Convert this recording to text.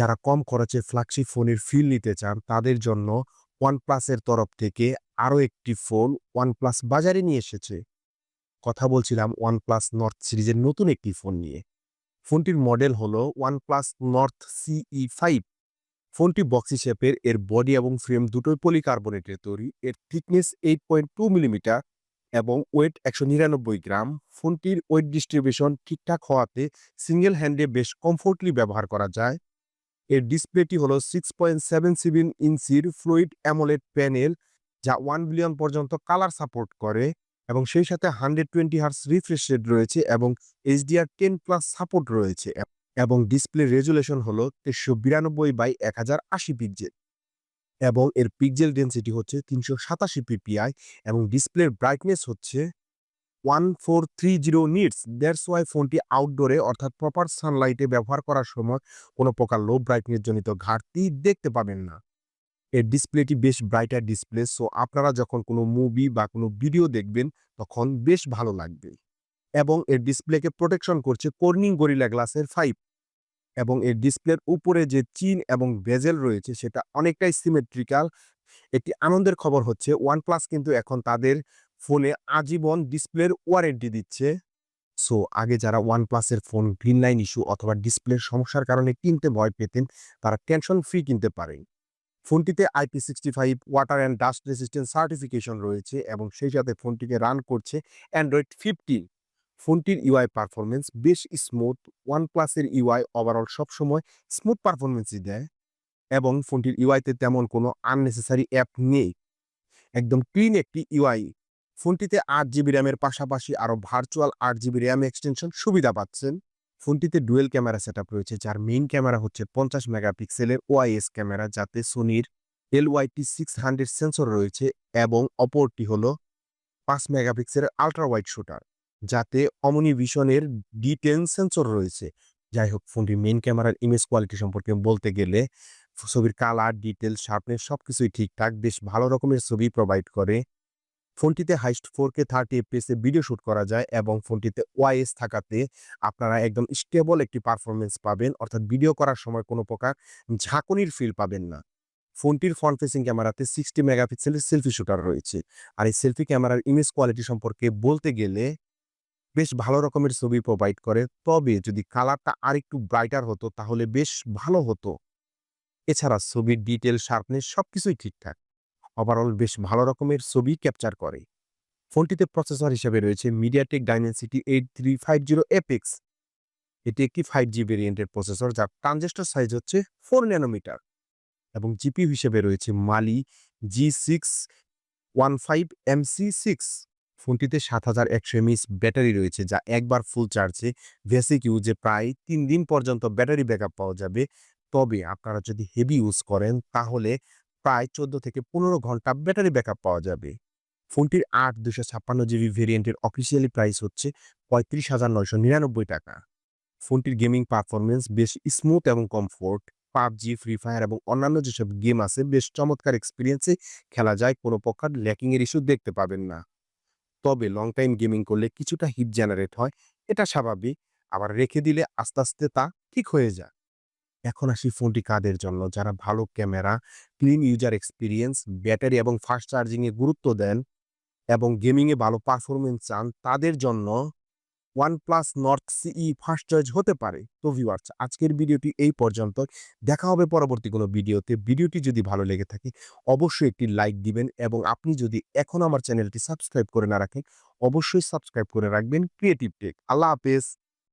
যারা কম খরচে ফ্ল্যাগশিপ ফোনের ফিল নিতে চান, তাদের জন্য ওয়ানপ্লাসের তরফ থেকে আরও একটি ফোন ওয়ানপ্লাস বাজারে নিয়ে এসেছে। কথা বলছিলাম ওয়ানপ্লাস নর্থ সিরিজের নতুন একটি ফোন নিয়ে। ফোনটির মডেল হলো ওয়ানপ্লাস নর্থ সিই ফাইভ ফোনটি বক্সি শেপের, এর বডি এবং ফ্রেম দুটোই পলিকার্বনেটের তৈরি, এর thickness eight point two millimetre এবং ওয়েট একশো নিরানব্বই গ্রাম। ফোনটির ওয়েট ডিস্ট্রিবিউশন ঠিকঠাক হওয়াতে সিঙ্গেল হ্যান্ডে বেশ কমফোর্টলি ব্যবহার করা যায়। এর ডিসপ্লেটি হলো সিক্স পয়েন্ট সেভেন সেভেন ইঞ্চির ফ্লুইড অ্যামোলেড প্যানেল যা ওয়ান বিলিয়ন পর্যন্ত কালার সাপোর্ট করে এবং সেই সাথে hundred twenty hertz refresh rate রয়েছে এবং এইচডিআর টেন প্লাস সাপোর্ট রয়েছে এবং ডিসপ্লে রেজুলেশন হলো তেরোশো বিরানব্বই বাই এক হাজার আশি পিক্সেল এবং এর পিক্সেল ডেন্সিটি হচ্ছে তিনশো সাতাশি পিপিআই এবং ডিসপ্লের ব্রাইটনেস হচ্ছে one four three zero nits that's why ফোনটি আউটডোরে অর্থাৎ প্রপার সানলাইটে ব্যবহার করার সময় কোনো প্রকার লো ব্রাইটনেস জনিত ঘাটতি দেখতে পাবেন না। এর ডিসপ্লেটি বেশ ব্রাইটার ডিসপ্লে সো আপনারা যখন কোনো মুভি বা কোনো ভিডিও দেখবেন, তখন বেশ ভালো লাগবে। এবং এর ডিসপ্লেকে প্রোটেকশন করছে কর্নিং গরিলা গ্লাসের ফাইভ এবং এর ডিসপ্লের উপরে যে চিন এবং বেজেল রয়েছে, সেটা অনেকটাই সিমেট্রিক্যাল একটি আনন্দের খবর হচ্ছে ওয়ানপ্লাস কিন্তু এখন তাদের ফোনে আজীবন ডিসপ্লের ওয়ারেন্টি দিচ্ছে। সো আগে যারা ওয়ান প্লাসের ফোন গ্রিন লাইন ইস্যু অথবা ডিসপ্লের সমস্যার কারণে কিনতে ভয় পেতেন, তারা টেনশন ফ্রি কিনতে পারেন। ফোনটিতে IP sixty five water and dust resistant certification রয়েছে এবং সেই সাথে ফোনটিকে রান করছে অ্যান্ড্রয়েড ফিফটিন ফোনটির ইউআই পারফরমেন্স বেশ স্মুথ ওয়ানপ্লাসের ইউআই ওভারঅল সবসময় স্মুথ পারফরমেন্সই দেয় এবং ফোনটির ইউআইতে তেমন কোনো আননেসেসারি অ্যাপ নেই। একদম ক্লিন একটি ইউআই ফোনটিতে আট জিবি র্যামের পাশাপাশি আরও ভার্চুয়াল আট জিবি র্যাম এক্সটেনশন সুবিধা পাচ্ছেন। ফোনটিতে ডুয়েল ক্যামেরা সেটআপ রয়েছে, যার মেইন ক্যামেরা হচ্ছে পঞ্চাশ মেগাপিক্সেলের ওয়াইএস ক্যামেরা যাতে সোনির L YT six hundred sensor রয়েছে এবং অপরটি হল পাঁচ মেগাপিক্সেলের আলট্রা ওয়াইড শুটার যাতে অমনি ভিশনের ডি টেন সেন্সর রয়েছে। যাই হোক ফোনটির মেইন ক্যামেরার ইমেজ কোয়ালিটি সম্পর্কে বলতে গেলে, ছবির কালার ডিটেল শার্পনেস সবকিছুই ঠিকঠাক, বেশ ভালো রকমের ছবি প্রোভাইড করে। ফোনটিতে হাইস্ট ফোর কে থার্টি এফপিএসে ভিডিও শুট করা যায় এবং ফোনটিতে ওয়াইএস থাকাতে আপনারা একদম স্টেবল একটি পারফরমেন্স পাবেন। অর্থাৎ ভিডিও করার সময় কোনো প্রকার ঝাঁকুনির ফিল পাবেন না। ফোনটির ফ্রন্ট ফেসিং ক্যামেরাতে সিক্সটি মেগাপিক্সেলের সেলফি শুটার রয়েছে। আর এই সেলফি ক্যামেরার ইমেজ কোয়ালিটি সম্পর্কে বলতে গেলে বেশ ভালো রকমের ছবি প্রোভাইড করে। তবে যদি কালারটা আরেকটু ব্রাইটার হতো তাহলে বেশ ভালো হতো। এছাড়া ছবির ডিটেল শার্পনেস সবকিছুই ঠিকঠাক। ওভারঅল বেশ ভালো রকমের ছবি ক্যাপচার করে। ফোনটিতে প্রসেসর হিসেবে রয়েছে MediaTek Dimensity eight three five zero epics এটি একটি ফাইভ জি ভেরিয়েন্টের প্রসেসর যার ট্রানজিস্টর সাইজ হচ্ছে ফোর ন্যানোমিটার এবং জিপিউ হিসেবে রয়েছে Mali G six one five MC six ফোনটিতে সাত হাজার একশো এমএস ব্যাটারি রয়েছে যা একবার ফুল চার্জে বেসিক ইউজে প্রায় তিন দিন পর্যন্ত ব্যাটারি ব্যাকআপ পাওয়া যাবে। তবে আপনারা যদি হেভি ইউজ করেন তাহলে প্রায় চোদ্দ থেকে পনেরো ঘণ্টা ব্যাটারি ব্যাকআপ পাওয়া যাবে। ফোনটির আট দুশো ছাপ্পান্ন জিবি ভেরিয়েন্টের অফিসিয়ালি প্রাইস হচ্ছে পঁয়ত্রিশ হাজার নয়শো নিরানব্বই টাকা। ফোনটির গেমিং পারফরমেন্স বেশ স্মুথ এবং কমফোর্ট পাবজি ফ্রি ফায়ার এবং অন্যান্য যেসব গেম আছে, বেশ চমৎকার এক্সপিরিয়েন্সে খেলা যায়, কোনো প্রকার ল্যাকিংয়ের ইস্যু দেখতে পাবেন না। তবে লং টাইম গেমিং করলে কিছুটা হিট জেনারেট হয়, এটা স্বাভাবিক। আবার রেখে দিলে আস্তে আস্তে তা ঠিক হয়ে যায়। এখন আসি ফোনটি কাদের জন্য? যারা ভালো camera, clean user experience, battery এবং ফাস্ট চার্জিংয়ে গুরুত্ব দেন এবং গেমিংয়ে ভালো পারফরমেন্স চান, তাদের জন্য OnePlus Nord CE first choice হতে পারে। তো ভিউয়ার্স আজকের ভিডিওটি এই পর্যন্ত। দেখা হবে পরবর্তী কোনো ভিডিওতে। ভিডিওটি যদি ভালো লেগে থাকে, অবশ্যই একটি লাইক দিবেন এবং আপনি যদি এখন আমার চ্যানেলটি সাবস্ক্রাইব করে না রাখেন, অবশ্যই সাবস্ক্রাইব করে রাখবেন ক্রিয়েটিভ টেক। আল্লাহ হাফেজ।